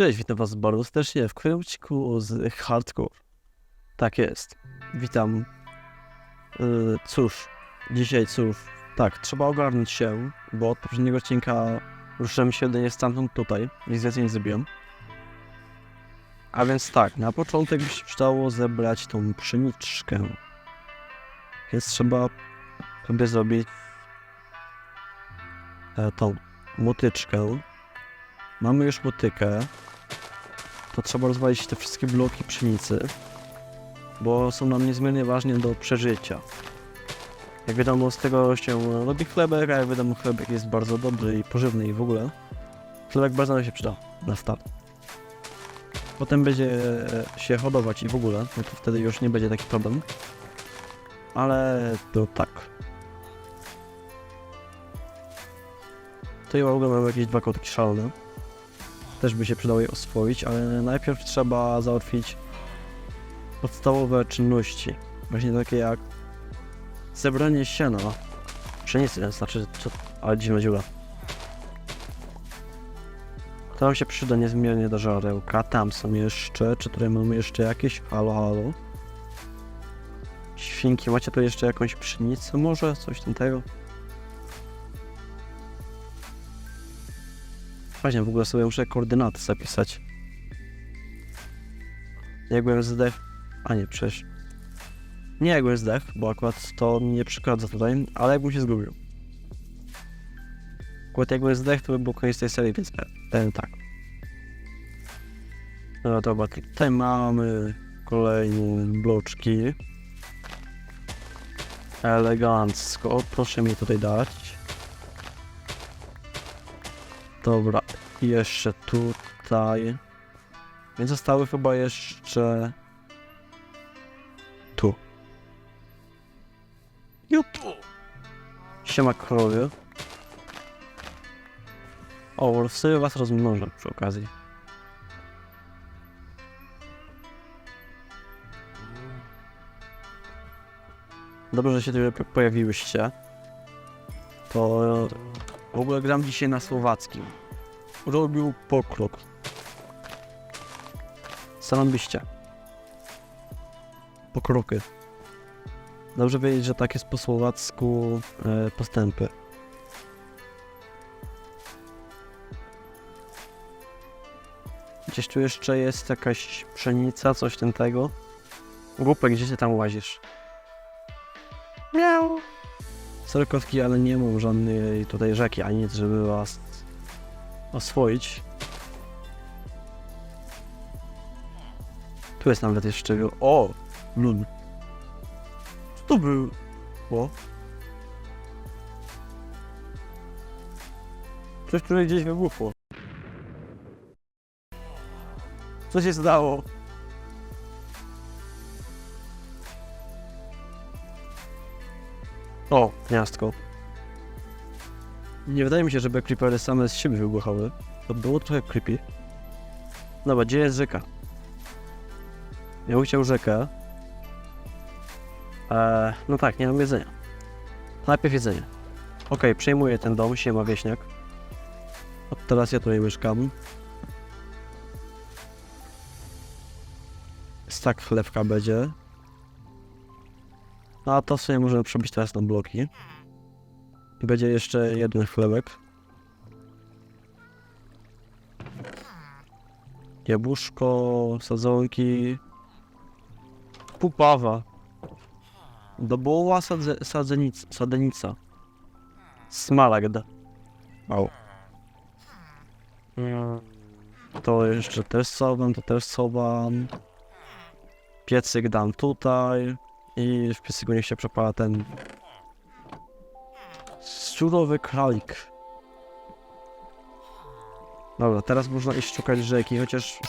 Cześć, witam was bardzo serdecznie w kolejnym odcinku z Hardcore. Tak jest. Witam. Yy, cóż, dzisiaj cóż, tak, trzeba ogarnąć się, bo od poprzedniego odcinka ruszyłem się jedynie stamtąd tutaj, nic więcej nie zrobiłem. A więc tak, na początek by się przydało zebrać tą pszeniczkę. Więc trzeba sobie zrobić e, tą motyczkę. Mamy już motykę. To trzeba rozwalić te wszystkie bloki pszenicy, bo są nam niezmiernie ważne do przeżycia. Jak wiadomo, z tego się robi chlebek, a jak wiadomo, chlebek jest bardzo dobry i pożywny i w ogóle. Chlebek bardzo nam się przyda na start. Potem będzie się hodować i w ogóle, no to wtedy już nie będzie taki problem. Ale to tak. Tutaj w ogóle mamy jakieś dwa kotki szalone. Też by się przydało je oswoić, ale najpierw trzeba załatwić podstawowe czynności. Właśnie takie jak zebranie siana. Pszenicy, znaczy, co, ale dziwna dziura. To nam się przyda niezmiernie do żarełka. Tam są jeszcze, czy tutaj mamy jeszcze jakieś? Halo, halo. Świnki, macie tu jeszcze jakąś pszenicę może? Coś tego? Właśnie, w ogóle sobie muszę koordynaty zapisać. Jakbym zdech... A nie, przecież... Nie jakbym zdech, bo akurat to nie przeszkadza tutaj, ale jakbym się zgubił. Akurat jakbym zdech, to by był koniec tej serii, więc ten tak. No dobra, tutaj mamy kolejne bloczki. Elegancko, proszę mi tutaj dać. Dobra, jeszcze tutaj. Więc zostały chyba jeszcze... Tu. I tu. Siema krowy. O, sobie was rozmnożę przy okazji. Dobrze, że się tutaj pojawiłyście. To w ogóle gram dzisiaj na słowackim. Robił pokrok. Zarąbiście. Pokroky. Dobrze wiedzieć, że tak jest po słowacku e, postępy. Gdzieś tu jeszcze jest jakaś pszenica, coś ten tego. Głupek, gdzie ty tam łazisz? Miau. Sorry kotki, ale nie mam żadnej tutaj rzeki, ani nic, żeby was oswoić. Tu jest nawet jeszcze... O! Lun. Co to był? O? Coś tutaj gdzieś wybuchło. Co się stało? O, gniazdko. Nie wydaje mi się, żeby creepery same z siebie wybuchały. To było trochę creepy. Dobra, gdzie jest rzeka? Ja bym chciał rzekę. Eee, no tak, nie mam jedzenia. Najpierw jedzenie. Okej, przejmuję ten dom, siema wieśniak. Od teraz ja tutaj mieszkam. Stak chlebka będzie. No, A to sobie możemy przebić teraz na bloki. I będzie jeszcze jeden chlebek. Jabłuszko, sadzonki. Pupawa. Doboła sadze, sadzenic, sadenica. Smaragd. Au. Mm, To jeszcze też sowam, to też sowam. Piecyk dam tutaj. I w piecyku niech się przepala ten Surowy kralik. Dobra, teraz można iść szukać rzeki, chociaż...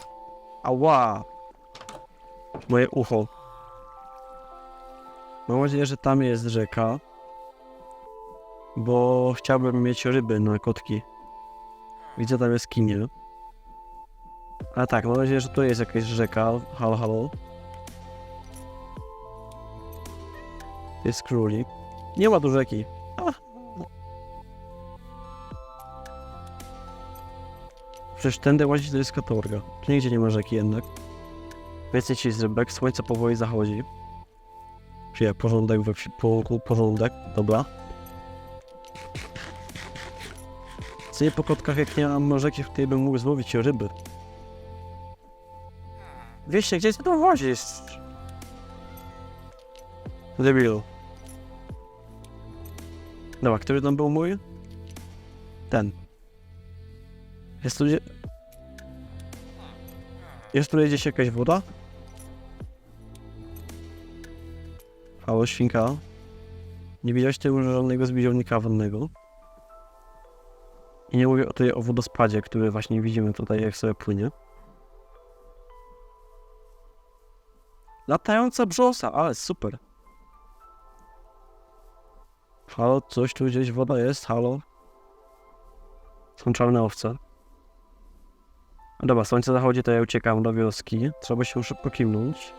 Ała! Moje ucho. Mam nadzieję, że tam jest rzeka. Bo chciałbym mieć ryby na kotki. Widzę tam jest kinie. A tak, mam nadzieję, że tu jest jakaś rzeka. Halo, halo. Jest królik. Nie ma tu rzeki. Przecież tędy łazić to jest katorga. Tu nigdzie nie ma rzeki jednak. Więcej ci z rybek, słońce powoli zachodzi. Czyli porządek we wsiłku, porządek, dobra. Co nie po kotkach, jak nie mam rzeki, w której bym mógł złowić ryby. Wieście, gdzie ty to wozisz? Debilu. Dobra, który tam był mój? Ten. Jest tu gdzie... Jest tu gdzieś jakaś woda? Halo, świnka. Nie widziałeś tu żadnego zbiornika wodnego. I nie mówię tutaj o wodospadzie, który właśnie widzimy tutaj, jak sobie płynie. Latająca brzoza, ale super. Halo, coś tu gdzieś woda jest, halo? Są czarne owce. Dobra, słońce zachodzi, to ja uciekam do wioski. Trzeba się szybko kimnąć.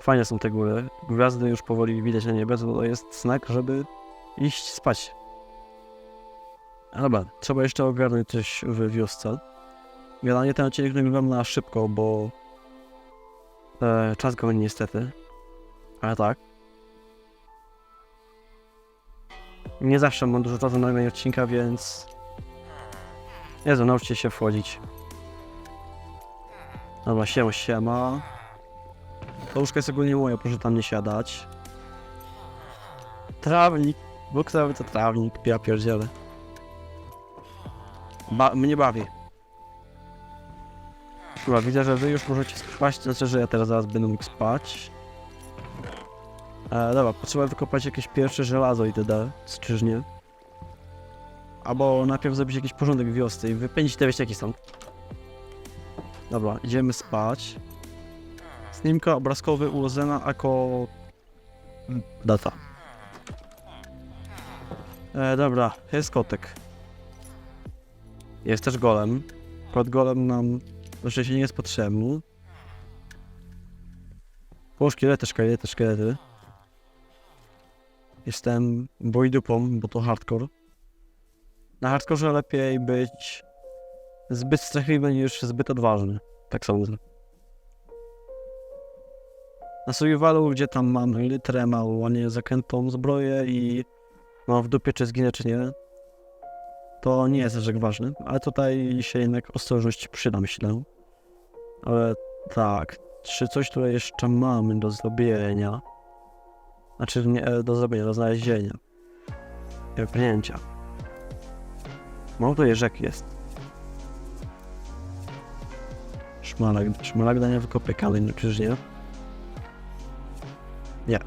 Fajne są te góry. Gwiazdy już powoli widać na niebie, to jest znak, żeby iść spać. Dobra, trzeba jeszcze ogarnąć coś w wiosce. Generalnie ten odcinek nagrywam na szybko, bo e, czas goni niestety. Ale tak. Nie zawsze mam dużo czasu na nagranie odcinka, więc... Jezu, nauczcie się wchodzić. Dobra, siema, siema. To łóżko jest ogólnie moje, proszę tam nie siadać. Trawnik. Bóg cały to trawnik, ja pierdzielę. Ba mnie bawi. Chyba widzę, że wy już możecie spać, to znaczy, że ja teraz zaraz będę mógł spać. E, dobra, potrzeba wykopać jakieś pierwsze żelazo i td. Strzyżnie. Albo najpierw zrobić jakiś porządek wiosce i wypędzić te wieśniaki stąd. Dobra, idziemy spać. Snimka obrazkowy ułożona jako... data. E, dobra, jest kotek. Jest też golem. Pod golem nam na szczęście nie jest potrzebny. O, szkielety, szkielety, szkielety. Jestem boj dupą, bo to hardcore. Na hardkorze lepiej być zbyt strachliwy niż zbyt odważny. Tak sądzę. Na survivalu, gdzie tam mam litrę, mało, nie zakrętą zbroję i mam w dupie czy zginę czy nie, to nie jest aż tak ważny, ale tutaj się jednak ostrożność przyda, myślę. Ale tak, czy coś tutaj jeszcze mamy do zrobienia? Znaczy nie e, do zrobienia, do znalezienia. Wypchnięcia. Mało tutaj rzek jest. Szmaragd, szmaragda nie wykopię czyż nie? Nie.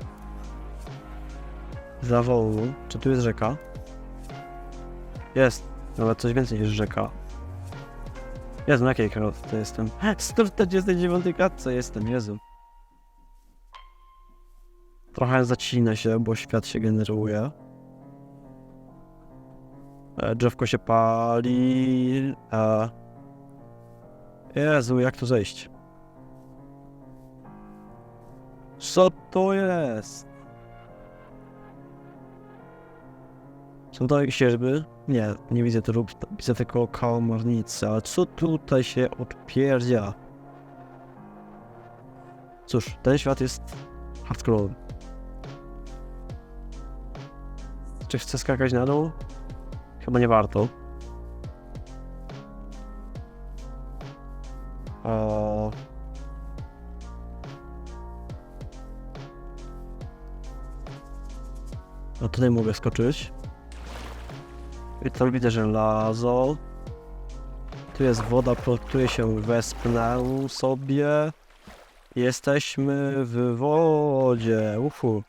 Za wolno. Czy tu jest rzeka? Jest. Nawet coś więcej niż rzeka. Jezu, na jakiej kartce jestem? 149 kartce jestem, Jezu. Trochę zacina się, bo świat się generuje. E, drzewko się pali. E. Jezu, jak tu zejść? Co to jest? Są to jakieś sierby? Nie, nie widzę tu widzę tylko kałamarnicę, ale co tutaj się odpierdzia? Cóż, ten świat jest hardcore. Czy chcę skakać na dół? Chyba nie warto. O... No tutaj mogę skoczyć. I tam widzę żelazo. Tu jest woda, której się wespnę sobie. Jesteśmy w wodzie. Ufu.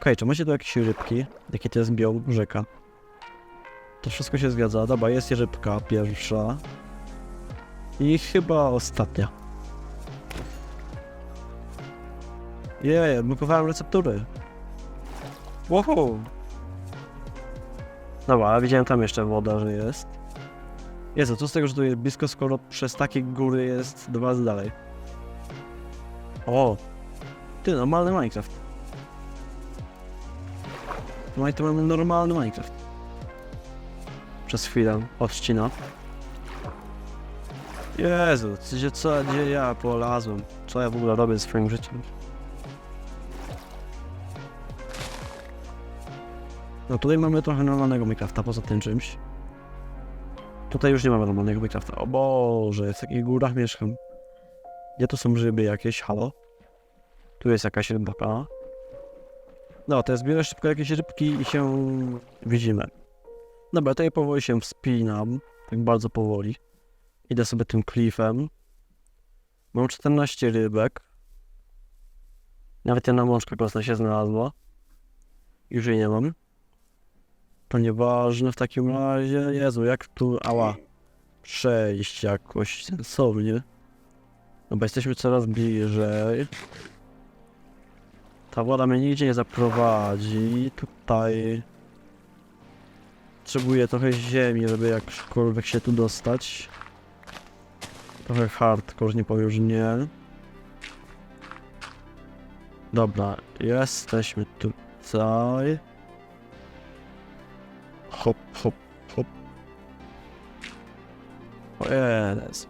Okej, czy macie tu jakieś rybki? Jakie to jest biom? Rzeka. To wszystko się zgadza. Dobra, jest rybka pierwsza. I chyba ostatnia. Jej, blokowałem receptury. Wow. Dobra, widziałem tam jeszcze woda, że jest. Jezu, co z tego, że tu jest blisko, skoro przez takie góry jest dwa razy dalej. O! Ty, normalny Minecraft. No i to mamy normalny Minecraft. Przez chwilę odcina. Jezu, co, gdzie ja polazłem? Co ja w ogóle robię w swoim życiu? No tutaj mamy trochę normalnego Minecrafta poza tym czymś. Tutaj już nie mamy normalnego Minecrafta. O Boże, w takich górach mieszkam. Gdzie tu są ryby jakieś? Halo? Tu jest jakaś rybaka. No, to zbiorę szybko jakieś rybki i się widzimy. Dobra, ja powoli się wspinam. Tak bardzo powoli. Idę sobie tym klifem. Mam 14 rybek. Nawet jedna mączka kostna się znalazła. Już jej nie mam. To w takim razie. Jezu, jak tu, ała, przejść jakoś sensownie. No bo jesteśmy coraz bliżej. Ta woda mnie nigdzie nie zaprowadzi. Tutaj potrzebuję trochę ziemi, żeby jakkolwiek się tu dostać. Trochę hardcore, nie powiem, że nie. Dobra, jesteśmy tutaj. Hop, hop, hop. O jest.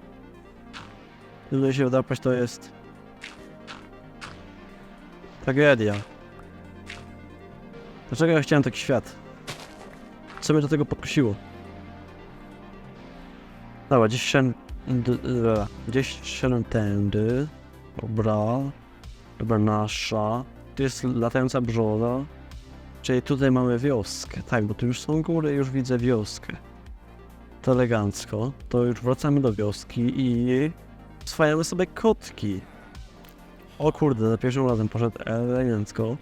Tutaj się wdrapać to jest... Tragedia. Dlaczego ja chciałem taki świat? Co mnie do tego podkusiło? Dobra, gdzieś d- d- Gdzieś szedłem tędy. Dobra. Dobra, nasza. Tu jest latająca brzoza. Czyli tutaj mamy wioskę. Tak, bo tu już są góry, już widzę wioskę. To elegancko. To już wracamy do wioski i... Swajamy sobie kotki. O kurde, za pierwszym razem poszedł elegancko.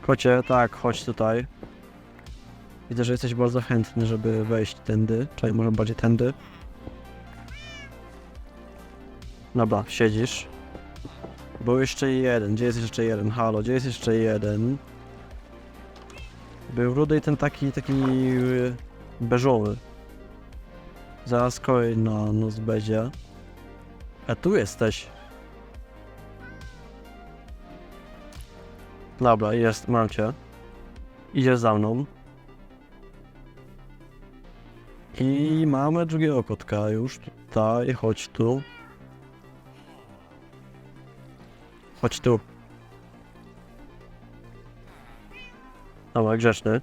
Kocie, tak, chodź tutaj. Widzę, że jesteś bardzo chętny, żeby wejść tędy, czyli może bardziej tędy. Dobra, siedzisz. Był jeszcze jeden, gdzie jest jeszcze jeden? Halo, gdzie jest jeszcze jeden? Był rudy i ten taki, taki yy, beżowy. Zaraz kolejna nos będzie. A tu jesteś. Dobra, jest, mam cię. Idziesz za mną. I mamy drugiego kotka już tutaj, chodź tu. Chodź tu. Dobra, grzeczny.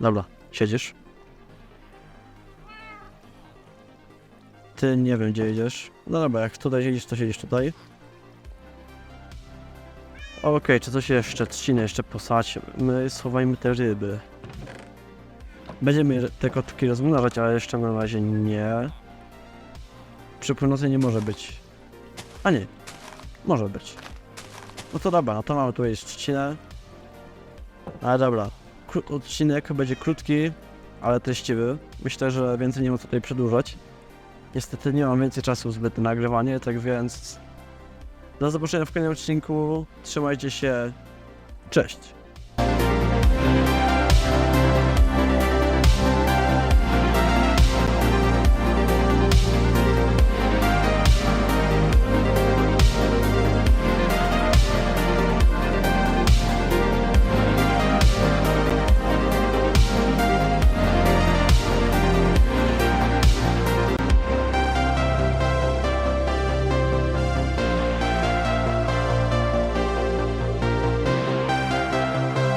Dobra, siedzisz. Ty nie wiem gdzie idziesz. No dobra, jak tutaj siedzisz, to siedzisz tutaj. Okej, czy coś jeszcze? Trzcinę jeszcze posadź. My schowajmy te ryby. Będziemy te kotki rozmnażać, ale jeszcze na razie nie. Przy północy nie może być. A nie. Może być. No to dobra, no to mamy tu jest trzcinę. Ale dobra. Kró- odcinek będzie krótki, ale treściwy. Myślę, że więcej nie ma tutaj przedłużać. Niestety nie mam więcej czasu zbyt na nagrywanie, tak więc do zobaczenia w kolejnym odcinku. Trzymajcie się. Cześć.